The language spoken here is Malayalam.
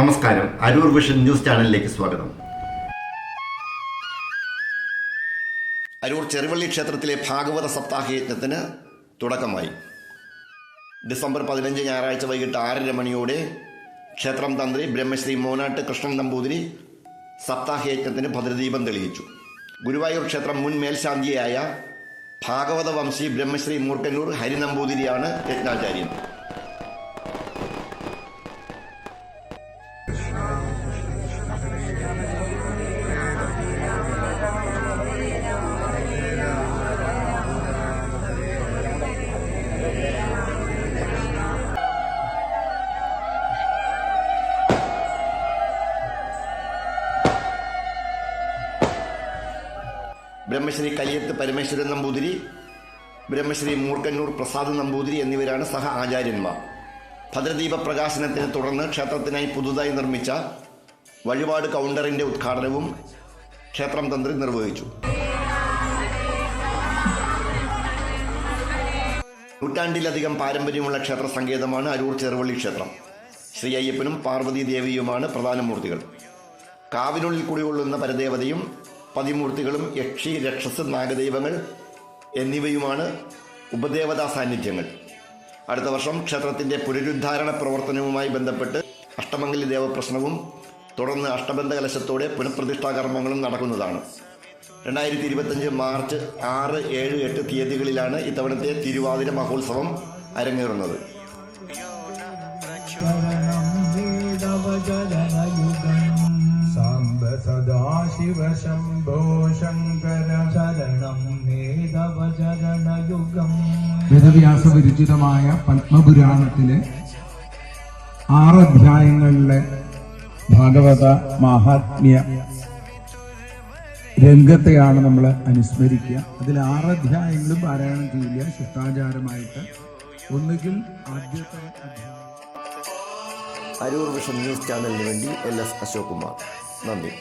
നമസ്കാരം. അരൂർ വിഷൻ ന്യൂസ് ചാനലിലേക്ക് സ്വാഗതം. അരൂർ ചെറുവള്ളി ക്ഷേത്രത്തിലെ ഭാഗവത സപ്താഹ യജ്ഞത്തിന് തുടക്കമായി. ഡിസംബർ പതിനഞ്ച് ഞായറാഴ്ച വൈകിട്ട് ആറര മണിയോടെ ക്ഷേത്രം തന്ത്രി ബ്രഹ്മശ്രീ മോനാട്ട് കൃഷ്ണൻ നമ്പൂതിരി സപ്താഹ യജ്ഞത്തിന് ഭദ്രദീപം തെളിയിച്ചു. ഗുരുവായൂർ ക്ഷേത്രം മുൻ മേൽശാന്തിയായ ഭാഗവത വംശി ബ്രഹ്മശ്രീ മൂർക്കന്നൂർ ഹരിനമ്പൂതിരിയാണ് യജ്ഞാചാര്യൻ. ബ്രഹ്മശ്രീ കയ്യത്ത് പരമേശ്വരൻ നമ്പൂതിരി ബ്രഹ്മശ്രീ മൂർക്കന്നൂർ പ്രസാദ് നമ്പൂതിരി എന്നിവരാണ് സഹ ആചാര്യന്മാർ. ഭദ്രദീപ പ്രകാശനത്തിനെ തുടർന്ന് ക്ഷേത്രത്തിനായി പുതുതായി നിർമ്മിച്ച വഴിപാട് കൗണ്ടറിന്റെ ഉദ്ഘാടനവും ക്ഷേത്രം തന്ത്രി നിർവഹിച്ചു. നൂറ്റാണ്ടിലധികം പാരമ്പര്യമുള്ള ക്ഷേത്ര സങ്കേതമാണ് അരൂർ ചെറുവള്ളി ക്ഷേത്രം. ശ്രീ അയ്യപ്പനും പാർവതി ദേവിയുമാണ് പ്രധാന മൂർത്തികൾ. കാവിനുള്ളിൽ കുടികൊള്ളുന്ന പരദേവതയും പതിമൂർത്തികളും യക്ഷി രക്ഷസ് നാഗദൈവങ്ങൾ എന്നിവയുമാണ് ഉപദേവതാ സാന്നിധ്യങ്ങൾ. അടുത്ത വർഷം ക്ഷേത്രത്തിന്റെ പുനരുദ്ധാരണ പ്രവർത്തനവുമായി ബന്ധപ്പെട്ട് അഷ്ടമംഗലി ദേവപ്രശ്നവും തുടർന്ന് അഷ്ടബന്ധ കലശത്തോടെ പുനഃപ്രതിഷ്ഠാ കർമ്മങ്ങളും നടക്കുന്നതാണ്. രണ്ടായിരത്തി ഇരുപത്തഞ്ച് മാർച്ച് ആറ് ഏഴ് എട്ട് തീയതികളിലാണ് ഇത്തവണത്തെ തിരുവാതിര മഹോത്സവം അരങ്ങേറുന്നത്. വേദവ്യാസ വിരുചിതമായ പത്മപുരാണത്തിലെ ആറ് അധ്യായങ്ങളിലെ ഭാഗവത മാഹാത്മ്യ രംഗത്തെയാണ് നമ്മൾ അനുസ്മരിക്കുക. അതിൽ ആറ് അധ്യായങ്ങളും പാരായണം ചെയ്യില്ല ശിഷ്ടാചാരമായിട്ട്. ഒന്നുകിൽ ആദ്യത്തെ അരൂർ വിഷൻ ന്യൂസ് ചാനലിന് വേണ്ടി എൽ എസ് അശോക് കുമാർ നന്ദി.